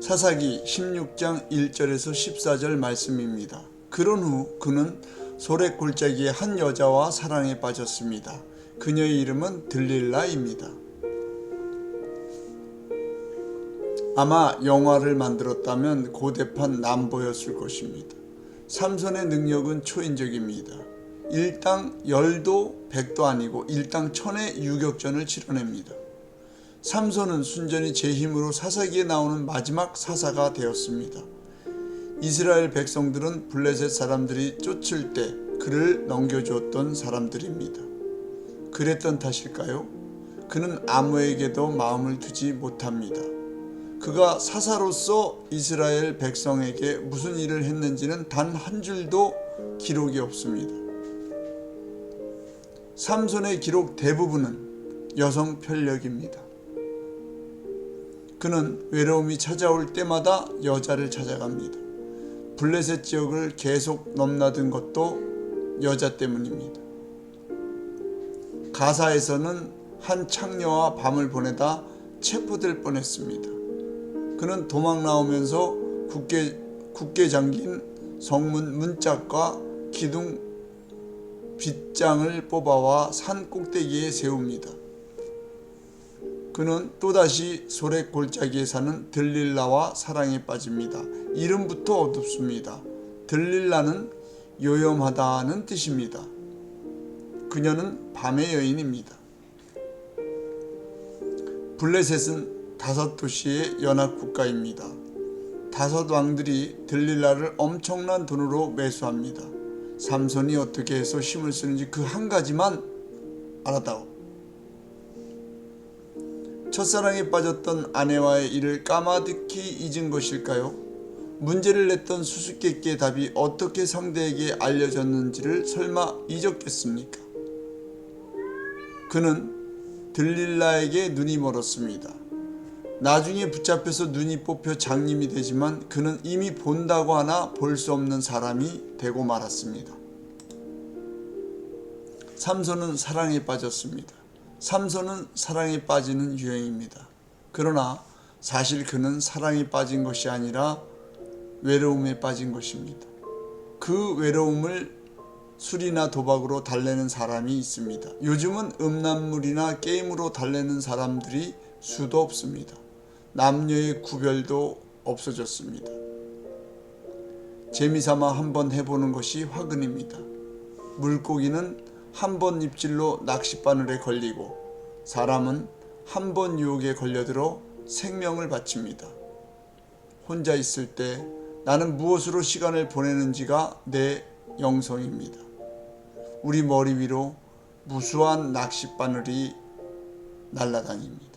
사사기 16장 1절에서 14절 말씀입니다. 그런 후 그는 소래 골짜기의 한 여자와 사랑에 빠졌습니다. 그녀의 이름은 들릴라입니다. 아마 영화를 만들었다면 고대판 남보였을 것입니다. 삼손의 능력은 초인적입니다. 일당 열도 백도 아니고 일당 천의 유격전을 치러냅니다. 삼손은 순전히 제 힘으로 사사기에 나오는 마지막 사사가 되었습니다. 이스라엘 백성들은 블레셋 사람들이 쫓을 때 그를 넘겨주었던 사람들입니다. 그랬던 탓일까요? 그는 아무에게도 마음을 두지 못합니다. 그가 사사로서 이스라엘 백성에게 무슨 일을 했는지는 단 한 줄도 기록이 없습니다. 삼손의 기록 대부분은 여성 편력입니다. 그는 외로움이 찾아올 때마다 여자를 찾아갑니다. 블레셋 지역을 계속 넘나든 것도 여자 때문입니다. 가사에서는 한 창녀와 밤을 보내다 체포될 뻔했습니다. 그는 도망 나오면서 굳게, 굳게 잠긴 성문 문짝과 기둥 빗장을 뽑아와 산 꼭대기에 세웁니다. 그는 또다시 소래 골짜기에 사는 들릴라와 사랑에 빠집니다. 이름부터 어둡습니다. 들릴라는 요염하다는 뜻입니다. 그녀는 밤의 여인입니다. 블레셋은 다섯 도시의 연합 국가입니다. 다섯 왕들이 들릴라를 엄청난 돈으로 매수합니다. 삼손이 어떻게 해서 힘을 쓰는지 그 한 가지만 알았다고. 첫사랑에 빠졌던 아내와의 일을 까마득히 잊은 것일까요? 문제를 냈던 수수께끼의 답이 어떻게 상대에게 알려졌는지를 설마 잊었겠습니까? 그는 들릴라에게 눈이 멀었습니다. 나중에 붙잡혀서 눈이 뽑혀 장님이 되지만 그는 이미 본다고 하나 볼 수 없는 사람이 되고 말았습니다. 삼손은 사랑에 빠졌습니다. 삼손은 사랑에 빠지는 유행입니다. 그러나 사실 그는 사랑에 빠진 것이 아니라 외로움에 빠진 것입니다. 그 외로움을 술이나 도박으로 달래는 사람이 있습니다. 요즘은 음란물이나 게임으로 달래는 사람들이 수도 없습니다. 남녀의 구별도 없어졌습니다. 재미삼아 한번 해보는 것이 화근입니다. 물고기는 한 번 입질로 낚싯바늘에 걸리고 사람은 한 번 유혹에 걸려들어 생명을 바칩니다. 혼자 있을 때 나는 무엇으로 시간을 보내는지가 내 영성입니다. 우리 머리 위로 무수한 낚싯바늘이 날아다닙니다.